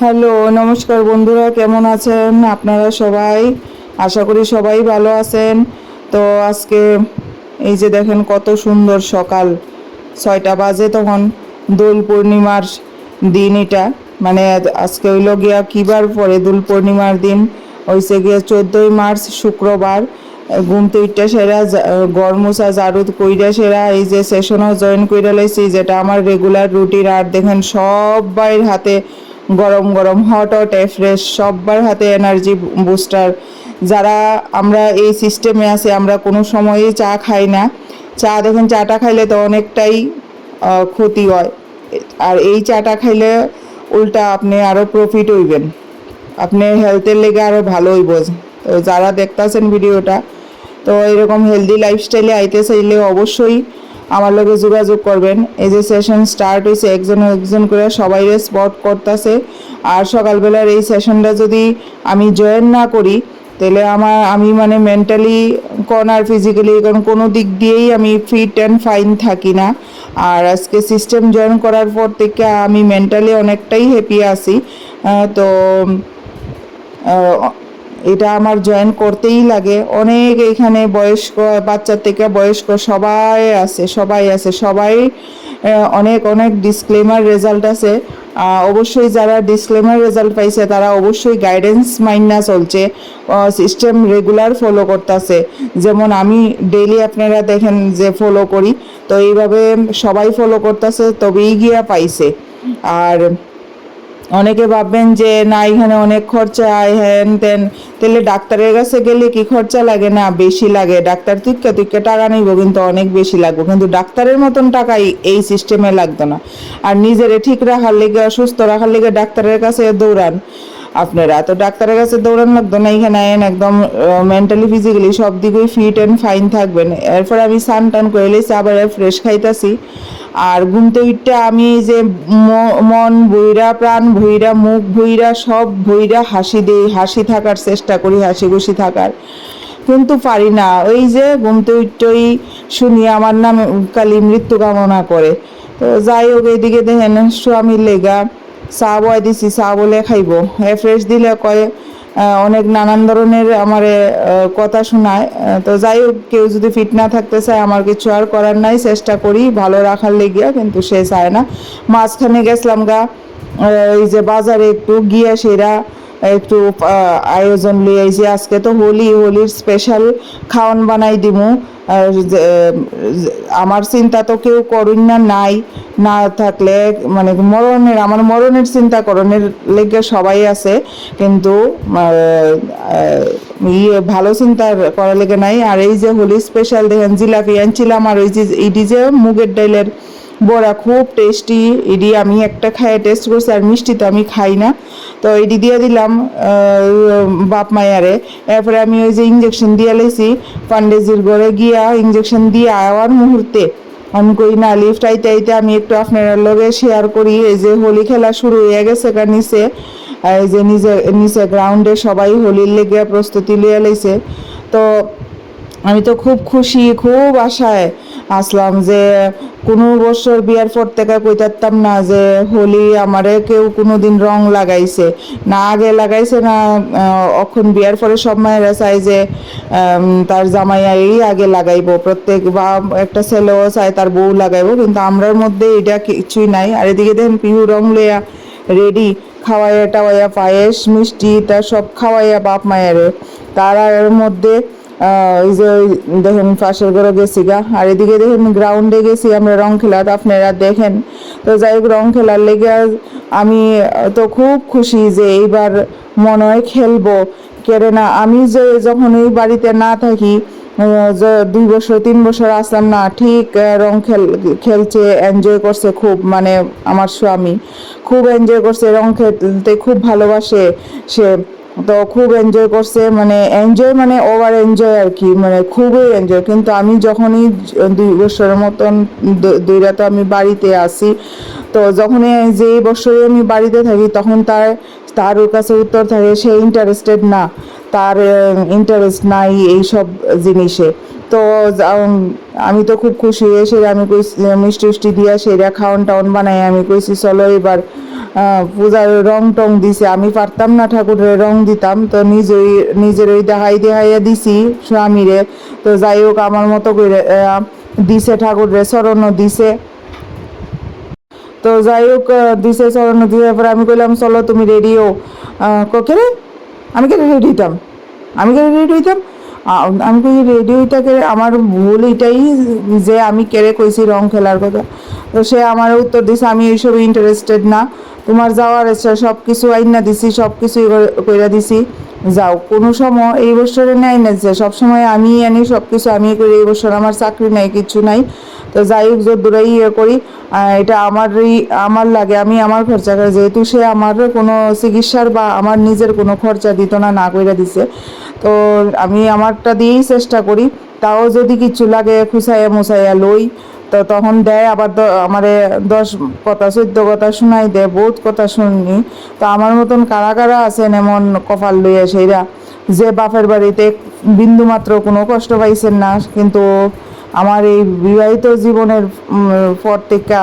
Hello, নমস্কার বন্ধুরা, কেমন আছেন? আপনারা সবাই? আশা করি সবাই ভালো আছেন। তো আজকে এই যে দেখেন কত সুন্দর সকাল, ছয়টা বাজে তখন, দোল পূর্ণিমার দিন এটা। মানে আজকে হইল গিয়া কিবার পরে দোল পূর্ণিমার দিন? হয়েছে গিয়া চোদ্দোই মার্চ, শুক্রবার। ঘুমতে উঠটা সেরা গরমুসা জারুদ কইরা সেরা। এই যে সেশনও জয়েন কইরা লাইছি, যেটা আমার রেগুলার রুটিন আর দেখেন সবাই হাতে গরম গরম হট হট ফ্রেশ সবার হাতে এনার্জি বুস্টার যারা আমরা এই সিস্টেমে আছে, আমরা কোনো সময়ই চা খাই না। চা দেখেন, চাটা খাইলে তো অনেকটাই ক্ষতি হয়। আর এই চাটা খাইলে উল্টা আপনি আরও প্রফিট হইবেন। আপনি হেলথের লেগে আরও ভালো হইব। যারা দেখতেছেন ভিডিওটা তো এরকম হেলদি লাইফস্টাইলে আইতে চাইলে অবশ্যই আমার লগে যোগাযোগ করবেন। এই যে সেশন স্টার্ট হয়েছে একজন একজন করে সবাই স্পট করতেছে। আর সকালবেলার এই সেশনটা যদি আমি জয়েন না করি তাহলে আমার আমি মানে মেন্টালি কোন আর ফিজিক্যালি কারণ কোনো দিক দিয়েই আমি ফিট অ্যান্ড ফাইন থাকি না। আর আজকে সিস্টেম জয়েন করার পর থেকে আমি মেন্টালি অনেকটাই হ্যাপি আহ, তো এটা আমার জয়েন করতেই লাগে। অনেক এখানে বয়স্ক বাচ্চা থেকে বয়স্ক সবাই আছে সবাই আছে, সবাই অনেক অনেক ডিসক্লেমার রেজাল্ট আছে। অবশ্যই যারা ডিসক্লেমার রেজাল্ট পাইছে, তারা অবশ্যই গাইডেন্স মাইনা চলছে সিস্টেম রেগুলার ফলো করতেছে। যেমন আমি ডেইলি আপনারা দেখেন যে ফলো করি, তো এইভাবে সবাই ফলো করতেছে, তবেই গিয়া পাইছে। আর অনেকে ভাববেন যে, না, এখানে অনেক খরচা, আয় হ্যান তেন। তাহলে ডাক্তারের কাছে গেলে কি খরচা লাগে? না, বেশি লাগে। ডাক্তার তুইকা তুইকা টাকা নিব, কিন্তু অনেক বেশি লাগবে। কিন্তু ডাক্তারের মতন টাকা এই- সিস্টেমে লাগতো না। আর নিজেরে ঠিক রাখার লেগে, সুস্থ রাখার লেগে ডাক্তারের কাছে দৌড়ান আপনারা। তো ডাক্তারের কাছে দৌড়ান লাগতো না, এখানে আইন একদম মেন্টালি ফিজিক্যালি সব দিকেই ফিট অ্যান্ড ফাইন থাকবেন। এরপর আমি সান টান করে লেছি, আবার ফ্রেশ খাইতাছি। আর ঘুমতে উঠতে আমি যে মন ভুইরা প্রাণ ভুইরা মুখ ভুইরা সব ভুইরা হাসি দেই, হাসি থাকার চেষ্টা করি, হাসি খুশি থাকার। কিন্তু পারি না, ওই যে ঘুমতে উঠতেই শুনি আমার নাম কালী মৃত্যু কামনা করে। তো যাই হোক, এইদিকে দেখেন, স্বামীর লেগা চা বয় দিছি, চা বলে খাইব। এ ফ্রেশ দিলে কয় অনেক নানান ধরনের আমার কথা শোনায়। তো যাই হোক, কেউ যদি ফিট না থাকতে চায়, আমার কিছু আর করার নাই, চেষ্টা করি ভালো রাখার লেগিয়া, কিন্তু সে চায় না। মাঝখানে গেছিলাম গা এই যে বাজারে একটু গিয়া সেরা একটু আয়োজন লিয়ে আইছি আজকে তো হোলি, হোলির স্পেশাল খাওয়ান বানাই দিমু। আমার চিন্তা তো কেউ করুন না, নাই, না থাকলে মানে মরণের, আমার মরণের চিন্তা করণের লেগে সবাই আছে। কিন্তু ইয়ে ভালো চিন্তা করার লেগে নাই। আর এই যে হোলি স্পেশাল দেখেন জিলাপি আনছিলাম, আর ওই যে ইডি যে মুগের ডাইলের বড়া খুব টেস্টি ইডি আমি একটা খাইয়ে টেস্ট করছি আর মিষ্টি তো আমি খাই না। তো ইডি দিয়ে দিলাম বাপ মায়ারে। এরপরে আমি ওই যে ইঞ্জেকশন দিয়ে লেছি, পান্ডেজির ঘরে গিয়া ইঞ্জেকশন দিয়ে আওয়ার মুহূর্তে আমি কই, না লিফট আইতে আইতে আমি একটু আপনার লগে শেয়ার করি। এই যে হোলি খেলা শুরু হয়ে গেছে কার নিচে। এই যে নিজে, নিচে গ্রাউন্ডে সবাই হোলির লেগে প্রস্তুতি লিয়ে লাইছে তো আমি তো খুব খুশি, খুব আশায় আসলাম যে কোনো বছর বিয়ার পর থেকে কইতারতাম না যে হোলি আমারে কেউ কোনো দিন রং লাগাইছে। না আগে লাগাইছে না অখন বিয়ার পরে সব মায়েরা চায় যে তার জামাই এই আগে লাগাইবো। প্রত্যেক বা একটা ছেলেও চায় তার বউ লাগাইবো, কিন্তু আমরার মধ্যে এটা কিছুই নাই। আর এদিকে দেখেন পিহু রং লইয়া রেডি, খাওয়াইয়া টাওয়াইয়া পায়েস, মিষ্টি, তা সব খাওয়াইয়া বাপ মায়েরে। তার মধ্যে এই যে ওই দেখেন পাশের ঘরে গেছি গা, আর এদিকে দেখেন গ্রাউন্ডে গেছি আমরা রং খেলাতে, আপনারা দেখেন। তো যাই হোক, রং খেলার লেগে আমি তো খুব খুশি যে এইবার মনে হয় খেলব। কেরে না আমি যে যখন এই বাড়িতে না থাকি দুই বছর, তিন বছর আসলাম না, ঠিক রং খেল, খেলছে এনজয় করছে খুব মানে আমার স্বামী। খুব এনজয় করছে, রং খেলতে খুব ভালোবাসে সে। তো খুব এনজয় করছে মানে এনজয় মানে ওভার এনজয় আর কি মানে খুবই এনজয় কিন্তু আমি যখনই দুই বছরের মতন দুই রাতে আমি বাড়িতে আসি তো যখনই যে বছরে আমি বাড়িতে থাকি, তখন তার তার ওর কাছে উত্তর থাকে, সে ইন্টারেস্টেড না। তার ইন্টারেস্ট নাই এইসব জিনিসে। তো আমি তো খুব খুশি হয়ে সে আমি কইছি, মিষ্টি উষ্টি দিয়া সেরা খাওয়ান টাউন বানাই, আমি কইছি, চলো এবার পূজার রং টং দিছে। আমি পারতাম না ঠাকুরের রং দিতাম, তো নিজেই, নিজের ওই দেখাই দেখাইয়া দিছি স্বামীরে। তো যাই হোক, আমার মতো করে দিছে ঠাকুরের স্মরণও দিছে। তো যাই হোক দিছে স্মরণ দিয়ে পরে আমি কইলাম, চলো তুমি রেডিও কে রে? আমি কেন রেডি হইতাম? আমি কেন রেডি হইতাম? আমি কই রেডিওটাকে আমার ভুল, এটাই যে আমি কেড়ে কইছি রং খেলার কথা। তো সে আমার উত্তর দিছে, আমি এইসব ইন্টারেস্টেড না। তোমার যাওয়ার সব কিছু আইনা দিছি সব কিছুই কইরা দিছি। যাও। কোনো সময় এই বছরে নেয় না যে, সবসময় আমি আনি সব কিছু আমি করি, এই বছর আমার চাকরি নাই, কিছু নাই। তো যাই হোক যদ্দূরাই ইয়ে করি এটা আমারই, আমার লাগে, আমি আমার খরচা করে, যেহেতু সে আমার কোনো চিকিৎসার বা আমার নিজের কোনো খরচা দিত না না কইরা দিছে। তো আমি আমারটা দিয়েই চেষ্টা করি। তাও যদি কিছু লাগে খুসাইয়া মুসাইয়া লই। তো তখন দেয়, আবার আমারে দশ কথা, চোদ্দ কথা শোনাই দেয়, বহুত কথা শুনি। তো আমার মতন কারা কারা আছেন এমন কপাল লইয়া সেইরা যে বাপের বাড়িতে বিন্দু মাত্র কোনো কষ্ট পাইছেন না, কিন্তু আমার এই বিবাহিত জীবনের পর থেকে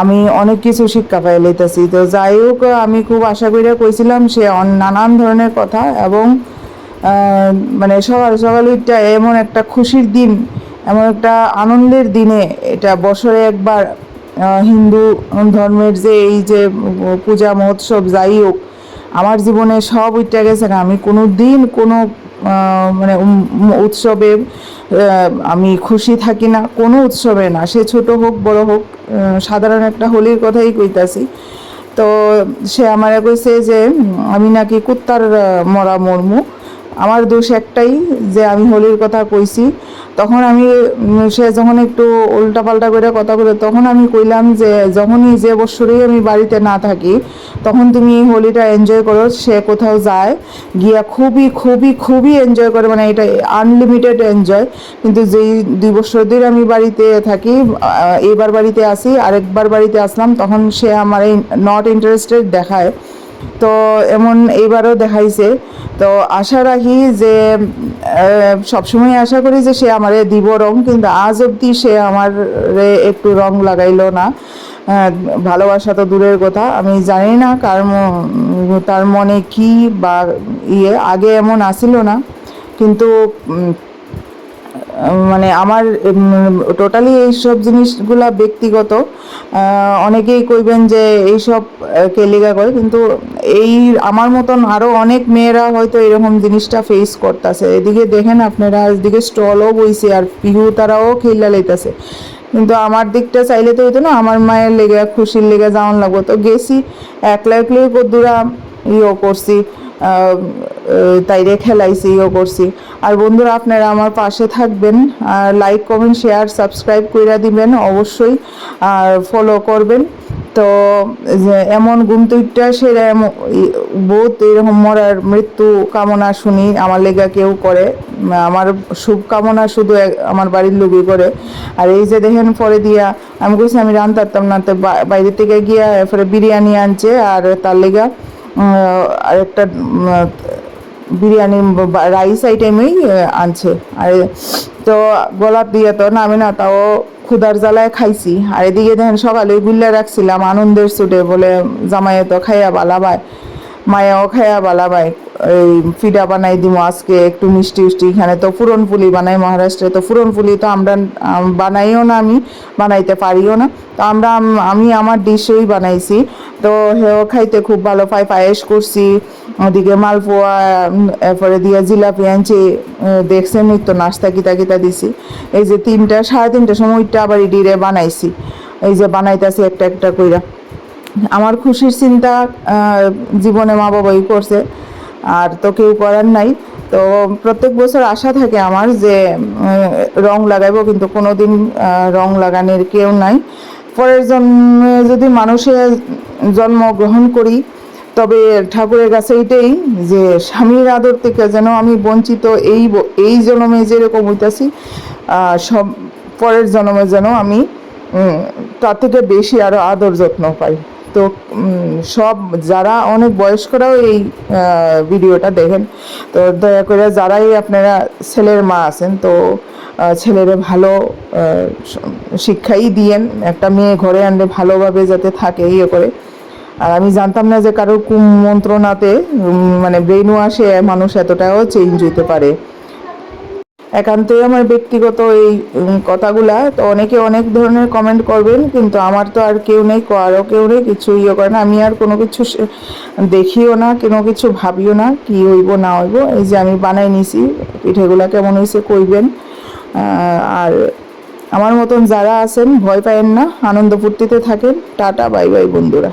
আমি অনেক কিছু শিক্ষা পাই লইতেছি। তো যাই হোক, আমি খুব আশা করিয়া কইছিলাম সে নানান ধরনের কথা এবং মানে সকাল সকাল এমন একটা খুশির দিন এমন একটা আনন্দের দিনে এটা বছরে একবার হিন্দু ধর্মের যে এই যে পূজা মহোৎসব যাই হোক, আমার জীবনে সব উঠে গেছে না। আমি কোনো দিন কোনো মানে উৎসবে আমি খুশি থাকি না, কোনো উৎসবে না। সে ছোট হোক, বড় হোক সাধারণ একটা হোলির কথাই কইতাছি। তো সে আমারে কইছে যে আমি নাকি কুত্তার মরা মর্মু। আমার দোষ একটাই, যে আমি হোলির কথা কইছি। তখন আমি সে যখন একটু উল্টাপাল্টা করে কথা বলে, তখন আমি কইলাম যে, যখনই যে বছরই আমি বাড়িতে না থাকি, তখন তুমি এই হোলিটা এনজয় করো, সে কোথাও যায়, গিয়া খুবই খুবই খুবই এনজয় করে মানে এটা আনলিমিটেড এনজয় কিন্তু যেই দুই বছর ধরে আমি বাড়িতে থাকি এবার বাড়িতে আসি, আরেকবার বাড়িতে আসলাম, তখন সে আমার এই নট ইন্টারেস্টেড দেখায়। তো এমন এইবারও দেখাইছে। তো আশা রাখি যে সবসময় আশা করি যে সে আমারে দিব রং, কিন্তু আজ অবধি সে আমার একটু রং লাগাইলো না। ভালোবাসা তো দূরের কথা, আমি জানি না কার তার মনে কি বা ইয়ে আগে এমন আসিল না। কিন্তু মানে আমার টোটালি এইসব জিনিসগুলা ব্যক্তিগত। অনেকেই কইবেন যে এইসব কেলিগা করে, কিন্তু এই আমার মতন আরও অনেক মেয়েরা হয়তো এরকম জিনিসটা ফেস করতেছে। এদিকে দেখেন আপনারা, এদিকে স্টলও বইছে আর পিহু তারাও খেলা লইতেছে। কিন্তু আমার দিকটা চাইলে তো হইতো না, আমার মায়ের লেগে, খুশির লেগে যাওয়ান লাগবো। তো গেছি একলা একলাই কদ্দুরা ইয়ে করছি। তাইরে খেলাইছি ইয়ে করছি। আর বন্ধুরা, আপনারা আমার পাশে থাকবেন, আর লাইক কমেন্ট শেয়ার সাবস্ক্রাইব কইরা দিবেন অবশ্যই, আর ফলো করবেন। তো এমন গুমতুইটা সেরা বহুত এরকম মরার মৃত্যু কামনা শুনি, আমার লেগা কেউ করে। আমার শুভকামনা শুধু এক- আমার বাড়ির লোকই করে। আর এই যে দেখেন, পরে দিয়া, আমি কইছি আমি রান না, তো বাইরে থেকে গিয়া এরপরে বিরিয়ানি আনছে, আর তার লেগা উম, আর একটা উম, বিরিয়ানি রাইস আইটেমই আনছে। আর তো গোলাপ দিয়ে তো নামে না তাও ক্ষুদার জ্বালায় খাইছি। আর এদিকে দেখেন সকালে গুল্লা রাখছিলাম আনন্দের সুটে বলে জামাইয়ে তো খাইয়া বালাবায় মায়াও খাইয়া বালাবাই। এই ফিডা বানাই দিব আজকে একটু মিষ্টি মিষ্টি এখানে তো পুরনপুলি বানাই মহারাষ্ট্রে তো পুরনপুলি তো আমরা বানাইও না আমি বানাইতে পারিও না। তো আমরা আমি আমার ডিশেই বানাইছি। তো হেও খাইতে খুব ভালো পাই পায়েস করছি। ওদিকে মালপোয়া এরপরে দিয়ে জিলাপি আনছি। আহ, দেখছেন তো নাস্তা কিতা কিতা দিছি। এই যে তিনটা সাড়ে তিনটার সময় ওইটা আবার ইডিরে বানাইছি। এই যে বানাইতাছি একটা একটা কইরা। আমার খুশির চিন্তা জীবনে মা বাবাই করছে। আর তো কেউ করার নাই। তো প্রত্যেক বছর আশা থাকে আমার যে রং লাগাইবো কিন্তু কোনোদিন আহ, রং লাগানোর কেউ নাই। পরের জন্মে যদি মানুষের জন্মগ্রহণ করি তবে ঠাকুরের কাছে এটাই যে স্বামীর আদর থেকে যেন আমি বঞ্চিত এই এই জন্মে যেরকম হইতাছি সব পরের জন্মে যেন আমি তার থেকে বেশি আরও আদর যত্ন পাই। তো সব যারা অনেক বয়স্করাও এই ভিডিওটা দেখেন। তো দয়া করে যারাই আপনারা ছেলের মা আছেন, তো ছেলেরে ভালো শিক্ষাই দিয়েন। একটা মেয়ে ঘরে আনলে ভালোভাবে যাতে থাকে ইয়ে করে। আর আমি জানতাম না যে কারোর কুমন্ত্রণাতে মানে ব্রেন ওয়াশে মানুষ এতটাও চেঞ্জ হতে পারে। একান্তই আমার ব্যক্তিগত এই কথাগুলা। তো অনেকে অনেক ধরনের কমেন্ট করবেন, কিন্তু আমার তো আর কেউ নেই আরও কেউ নেই, কিছু ইয়ে করে না। আমি আর কোনো কিছু দেখিও না, কোনো কিছু ভাবিও না, কি হইব, না হইব। এই যে আমি বানাই নিছি, পিঠেগুলা কেমন হয়েছে কইবেন। আর আমার মতন যারা আছেন, ভয় পায়েন না, আনন্দ ফুর্তিতে থাকেন। টাটা, বাই বাই, বন্ধুরা।